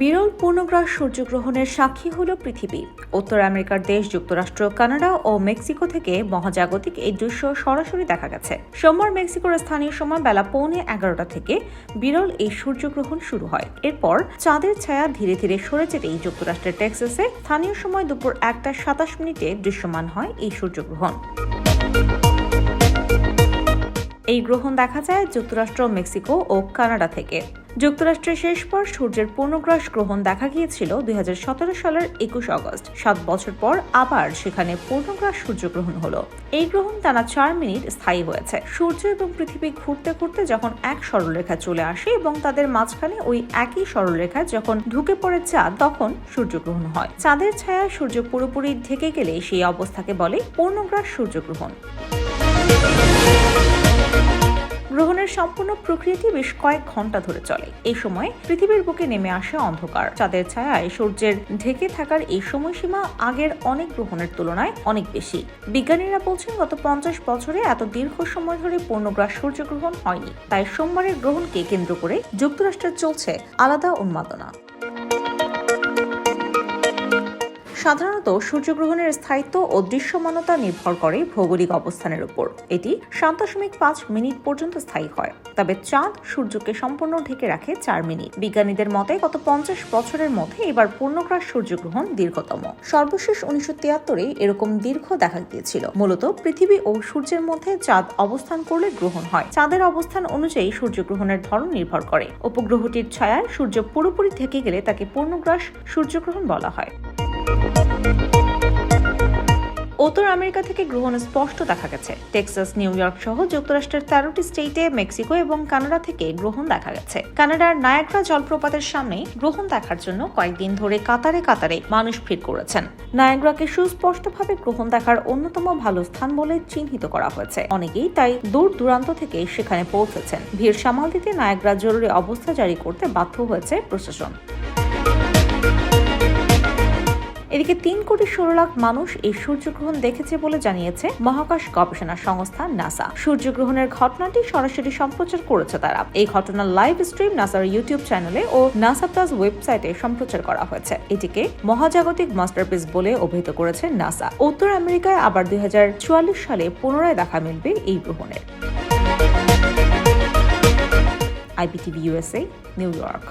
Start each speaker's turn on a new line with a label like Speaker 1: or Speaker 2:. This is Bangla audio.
Speaker 1: বিরল পূর্ণগ্রাস সূর্যগ্রহণের সাক্ষী হল পৃথিবী। উত্তর আমেরিকার দেশ, যুক্তরাষ্ট্র, কানাডা ও মেক্সিকো থেকে মহাজাগতিক এই দৃশ্য সরাসরি দেখা গেছে। সোমবার মেক্সিকোর স্থানীয় সময় বেলা পৌনে এগারোটা থেকে বিরল এই সূর্যগ্রহণ শুরু হয়। এরপর চাঁদের ছায়া ধীরে ধীরে সরে যেতেই যুক্তরাষ্ট্রের টেক্সাসে স্থানীয় সময় দুপুর একটা সাতাশ মিনিটে দৃশ্যমান হয় এই সূর্যগ্রহণ। এই গ্রহণ দেখা যায় যুক্তরাষ্ট্র, মেক্সিকো ও কানাডা থেকে। যুক্তরাষ্ট্রের শেষবার সূর্যের পূর্ণগ্রাস গ্রহণ দেখা গিয়েছিল দুই হাজার সতেরো সালের একুশ আগস্ট। সাত বছর পর আবার সেখানে পূর্ণগ্রাস সূর্যগ্রহণ হলো। এই গ্রহণ টানা চার মিনিট স্থায়ী হয়েছে। সূর্য এবং পৃথিবী ঘুরতে ঘুরতে যখন এক সরলরেখা চলে আসে এবং তাদের মাঝখানে ওই একই সরলরেখায় যখন ঢুকে পড়ে চাঁদ, তখন সূর্যগ্রহণ হয়। চাঁদের ছায়া সূর্য পুরোপুরি ঢেকে গেলে সেই অবস্থাকে বলে পূর্ণগ্রাস সূর্যগ্রহণ গ্রহণের সম্পূর্ণ প্রক্রিয়াটি বেশ কয়েক ঘণ্টা ধরে চলে। এই সময় পৃথিবীর বুকে নেমে আসে অন্ধকার চাঁদের ছায়ায় সূর্যের ঢেকে থাকার এই সময়সীমা আগের অনেক গ্রহণের তুলনায় অনেক বেশি। বিজ্ঞানীরা বলছেন, গত পঞ্চাশ বছরে এত দীর্ঘ সময় ধরে পূর্ণগ্রাস সূর্যগ্রহণ হয়নি। তাই সোমবারের গ্রহণকে কেন্দ্র করে যুক্তরাষ্ট্রে চলছে আলাদা উন্মাদনা। সাধারণত সূর্যগ্রহণের স্থায়িত্ব ও দৃশ্যমানতা নির্ভর করে ভৌগোলিক অবস্থানের উপর। এটি সাত দশমিক পাঁচ মিনিট পর্যন্ত স্থায়ী হয়। তবে চাঁদ সূর্যকে সম্পূর্ণ ঢেকে রাখে চার মিনিট। বিজ্ঞানীদের মতে গত পঞ্চাশ বছরের মধ্যে এবার পূর্ণগ্রাস সূর্যগ্রহণ দীর্ঘতম। সর্বশেষ উনিশশো তিয়াত্তরে এরকম দীর্ঘ দেখা গিয়েছিল মূলত পৃথিবী ও সূর্যের মধ্যে চাঁদ অবস্থান করলে গ্রহণ হয়। চাঁদের অবস্থান অনুযায়ী সূর্যগ্রহণের ধরন নির্ভর করে। উপগ্রহটির ছায়ায় সূর্য পুরোপুরি থেকে গেলে তাকে পূর্ণগ্রাস সূর্যগ্রহণ বলা হয়। উত্তর আমেরিকা থেকে গ্রহণ স্পষ্ট দেখা গেছে। টেক্সাস, নিউ ইয়র্ক সহ যুক্তরাষ্ট্রের তেরোটি স্টেটে মেক্সিকো এবং কানাডা থেকে গ্রহণ দেখা গেছে। কানাডার নায়াগ্রা জলপ্রপাতের সামনে গ্রহণ দেখার জন্য কয়েকদিন ধরে কাতারে কাতারে মানুষ ভিড় করেছেন। নায়াগ্রাকে সুস্পষ্টভাবে গ্রহণ দেখার অন্যতম ভালো স্থান বলে চিহ্নিত করা হয়েছে। অনেকেই তাই দূর দূরান্ত থেকে সেখানে পৌঁছেছেন। ভিড় সামাল দিতে নায়াগ্রা জরুরি অবস্থা জারি করতে বাধ্য হয়েছে প্রশাসন। এদিকে তিন কোটি ষোলো লাখ মানুষ এই সূর্যগ্রহণ দেখেছে বলে জানিয়েছে মহাকাশ গবেষণা সংস্থা নাসা। সূর্যগ্রহণের ঘটনাটি সরাসরি সম্প্রচার করেছে তারা। এই ঘটনার লাইভ স্ট্রিম নাসার ইউটিউব চ্যানেলে ও নাসা প্লাস ওয়েবসাইটে সম্প্রচার করা হয়েছে। এটিকে মহাজাগতিক মাস্টারপিস বলে অভিহিত করেছে নাসা। উত্তর আমেরিকায় আবার দুই হাজার চুয়াল্লিশ সালে পুনরায় দেখা মিলবে এই গ্রহণের। IPTV USA new York